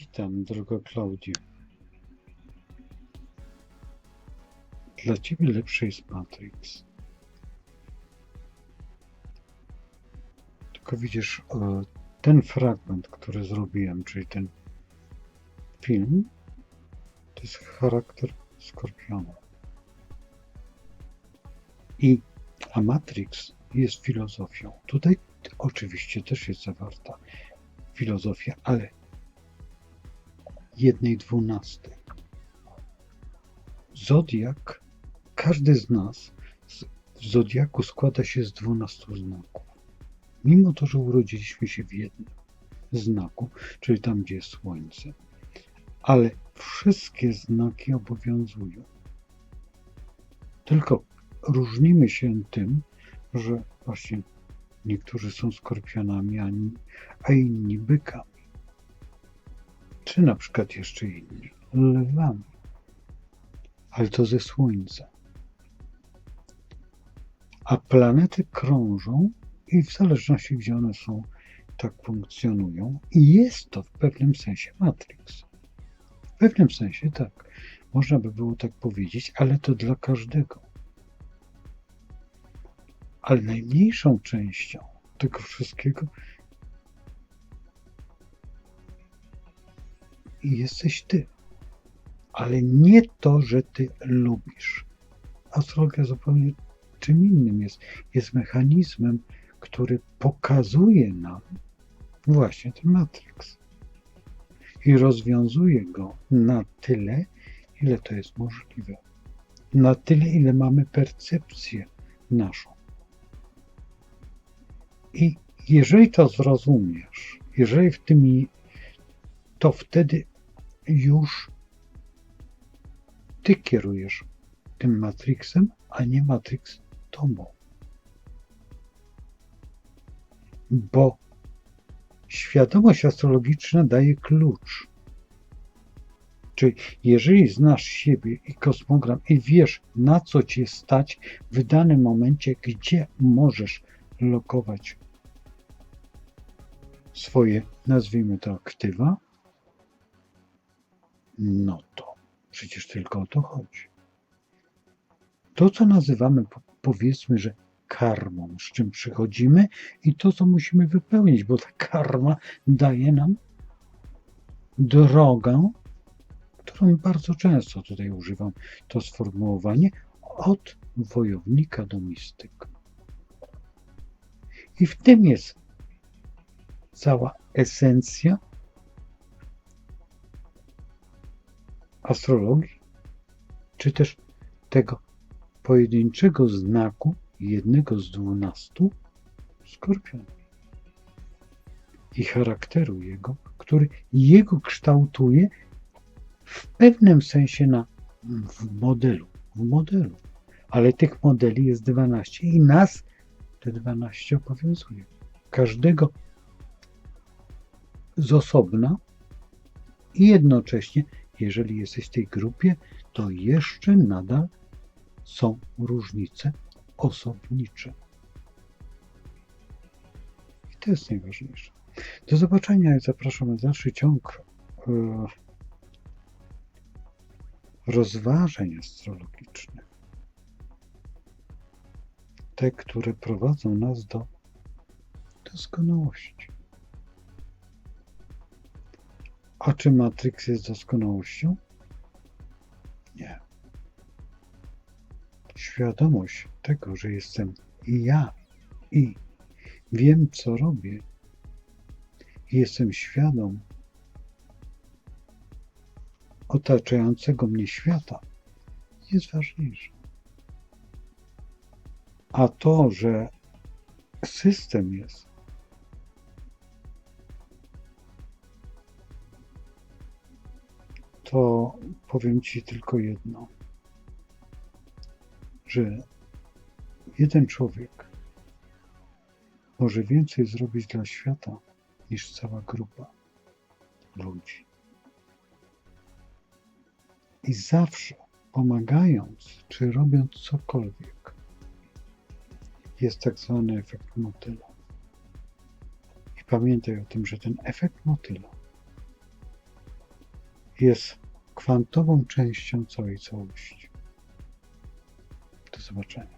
Witam, droga Klaudio. Dla ciebie lepszy jest Matrix. Tylko widzisz, e, ten fragment, który zrobiłem, czyli ten film, to jest charakter Skorpiona. I a Matrix jest filozofią. Tutaj oczywiście też jest zawarta filozofia, ale jednej dwunastej. Zodiak, każdy z nas w zodiaku składa się z dwunastu znaków. Mimo to, że urodziliśmy się w jednym znaku, czyli tam, gdzie jest Słońce, ale wszystkie znaki obowiązują. Tylko różnimy się tym, że właśnie niektórzy są skorpionami, a inni bykami. Czy na przykład jeszcze inni lwami. Ale to ze Słońca. A planety krążą i w zależności gdzie one są, tak funkcjonują. I jest to w pewnym sensie Matrix. W pewnym sensie tak. Można by było tak powiedzieć, ale to dla każdego. Ale najmniejszą częścią tego wszystkiego jesteś ty. Ale nie to, że ty lubisz. Astrologia zupełnie czym innym jest. Jest mechanizmem, który pokazuje nam właśnie ten Matrix. I rozwiązuje go na tyle, ile to jest możliwe. Na tyle, ile mamy percepcję naszą. I jeżeli to zrozumiesz, jeżeli w tym, to wtedy już ty kierujesz tym Matrixem, a nie Matrix tobą. Bo świadomość astrologiczna daje klucz. Czyli jeżeli znasz siebie i kosmogram i wiesz, na co cię stać w danym momencie, gdzie możesz lokować swoje, nazwijmy to, aktywa, no to przecież tylko o to chodzi. To, co nazywamy, po- powiedzmy, że karmą, z czym przychodzimy i to, co musimy wypełnić, bo ta karma daje nam drogę, którą bardzo często tutaj używam, to sformułowanie od wojownika do mistyka. I w tym jest cała esencja astrologii, czy też tego pojedynczego znaku, jednego z dwunastu, skorpiona. I charakteru jego, który jego kształtuje w pewnym sensie na, w modelu, w modelu. Ale tych modeli jest 12 i nas te 12 obowiązuje. Każdego z osobna i jednocześnie, jeżeli jesteś w tej grupie, to jeszcze nadal są różnice osobnicze. I to jest najważniejsze. Do zobaczenia i zapraszam na dalszy ciąg e, rozważań astrologicznych. Te, które prowadzą nas do doskonałości. A czy Matrix jest doskonałością? Nie. Świadomość tego, że jestem i ja, i wiem, co robię, jestem świadom otaczającego mnie świata, jest ważniejsze. A to, że system jest to powiem Ci tylko jedno, że jeden człowiek może więcej zrobić dla świata niż cała grupa ludzi. I zawsze pomagając, czy robiąc cokolwiek, jest tak zwany efekt motyla. I pamiętaj o tym, że ten efekt motyla jest kwantową częścią całej całości. Do zobaczenia.